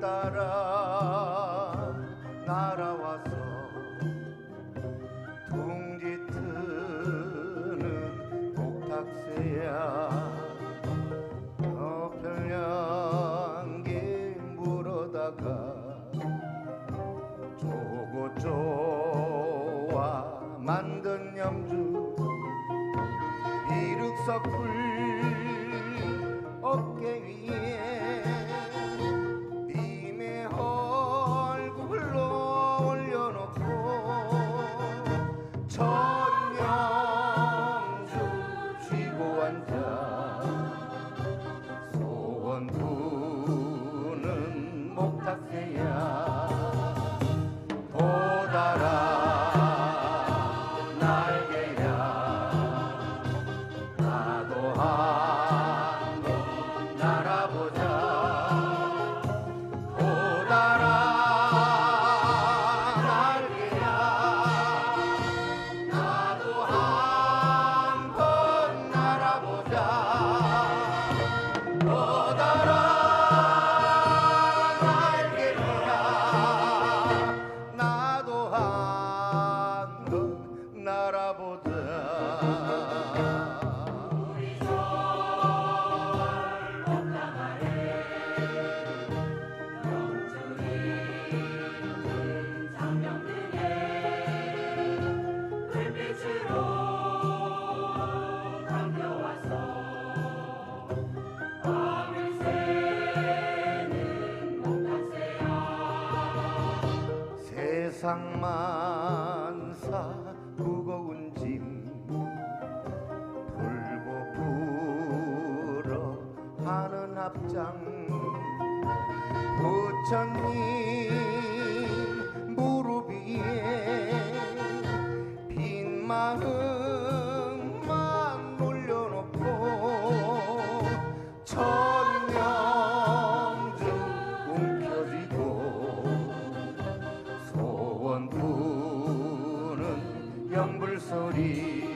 따라 날아와서 둥지 트는 목탁새야. 저 별량기 물어다가 조고조와 만든 염주 비륵석불 so high. 세상 만사 무거운 짐 불고 불어 하는 합장. 부천 소리.